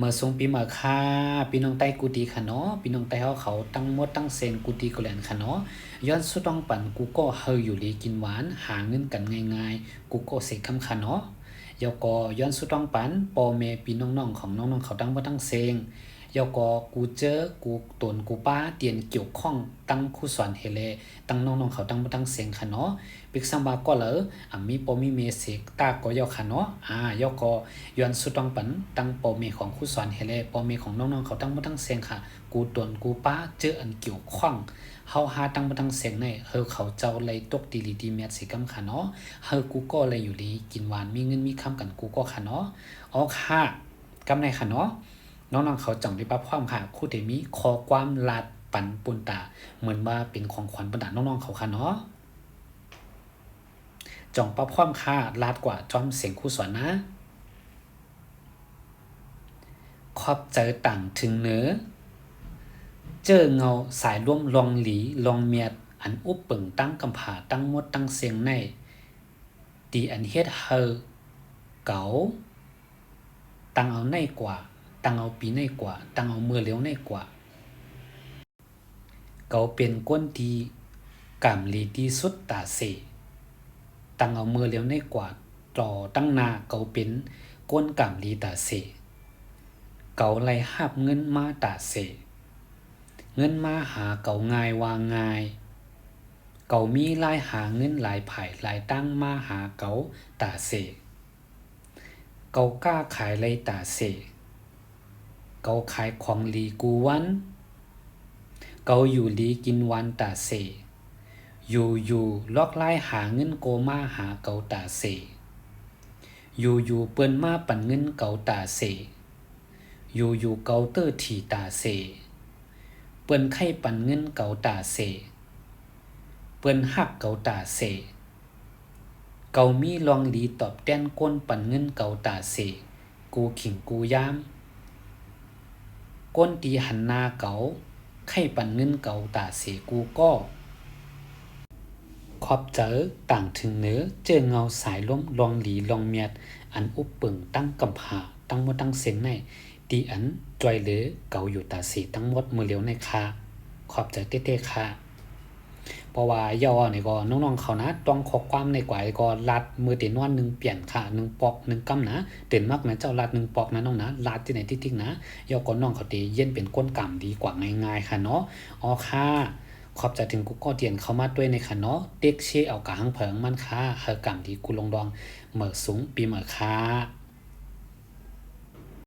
เมื่อทรงปีเมื่อค่าพี่น้องใต้กูดีค่ะเนาะพี่น้องใต้เขาเขาตั้งมดตั้งเซนกูดีกูแลนค่ะเนาะย้อนสุดต้องปั่นกูก็เฮยอยู่ลีกินหวาน หาเงินกันง่ายๆ กูก็เสกคำค่ะเนาะยอก็ย้อนสุดต้องปั่นปอเมพี่น้องๆของน้องๆเขาตั้งมดตั้งเซง ยอก็กูเจอกูตนกูป้าเตียนเกี่ยวข้องตั้งคู่สอนเฮเลตั้งน้องๆเขาตั้งมดตั้งเซงค่ะเนาะปิกซัมบาก็เลยอะมีปมีเมเสกตาก็ยอค่ะเนาะอ่ายอก็ย้อนสุดต้องปันตั้งปอเมของคู่สอนเฮเลปอเมของน้องๆเขาตั้งมดตั้งเซงค่ะกูตนกูป้าเจออันเกี่ยวข้องเฮาหาตั้งบ่ตั้งเสียงในเฮาเขาเจ้าเลยตกดีลีดีแมสิกำค่ะเนาะเฮากูก็เลยอยู่ดีกินหวานมีเงินมีคำกันกูก็ค่ะเนาะอ๋อค่ะกำในค่ะเนาะ น้องๆเขาจังได้ปรับความค่ะคู่เดมีขอความลาดปันปุนตา เหมือนว่าเป็นของขวัญปันตาน้องๆเขาค่ะเนาะจองปรับความค่ะลาดกว่าจอมเสียงคู่สอนนะขอบใจต่างถึงเนื้อเจอเงาสายร่วมลองหลีลองเมียด อันอุบเปิงตั้งกำผาตั้งมดตั้งเสียงในตีอันเฮ็ดเฮอเก๋าตั้งเอาในกว่า ตั้งเอาปีในกว่า ตั้งเอาเมื่อเลี้ยวในกว่าเก๋าเป็นก้นดีกำลีดีสุดตาเสตั้งเอาเมื่อเลี้ยวในกว่าต่อตั้งนาเก๋าเป็นก้นกำลีตาเสเกาไล่หับเงินมาตาเสเงินมาหาเก่าง่ายวางง่าย เก่ามีลายหาเงินหลายไผ่หลายตั้งมาหาเก่าตาเสเก่ากล้าขายเลยตาเส เกาขายของลีกูวัน เกาอยู่ลีกินวันตาเส อยู่อยู่ลอกไล่หาเงินโกมาหาเกาตาเส อยู่อยู่เปิ้นมาปั่นเงินเกาตาเส อยู่อยู่เกาเตอร์ถีตาเส เปิ้นไข่ปันเงินเกาตาเส เปิ้นหักเกาตาเสเกามีลองหลีตอบแต้นก้นปันเงินเกาตาเส กูขิงกูยาม ก้นตีหันนาเกาไข่ปันเงินเกาตาเสกูก็ขอบเจอต่างถึงเนื้อเจอเงาสายล้มลองหลีลองเมียด อันอุบเปิงตั้งกำผาตั้งมดตั้งเสียงในตีอันจอยเหลือเก่าอยู่ตาสีตั้งมดมือเลียวในคาขอบเจอเต้ๆค่ะ ราะว่าย่อนี่ก็น้องๆเขานะต้องขอความในกว่าก็ลัดมือเต็นนวนหนึ่งเปลี่ยนค่ะหนึ่งปอกหนึ่งกำนะเต็นมากนะเจ้าลัดหนึ่งปอกนะน้องนะลัดที่ไหนที่ทิ้งนะย่อก็น้องเขาตีเย็นเป็นก้นกำดีกว่าง่ายๆค่ะเนาะอ๋อค่ะขอบใจถึงกูก็เตียนเข้ามาด้วยในค่ะเนาะเด็กเชเอากะหังเผิงมันค่ะเฮอกำดีกูลงดองเหมือสูงปีเหมือค่ะ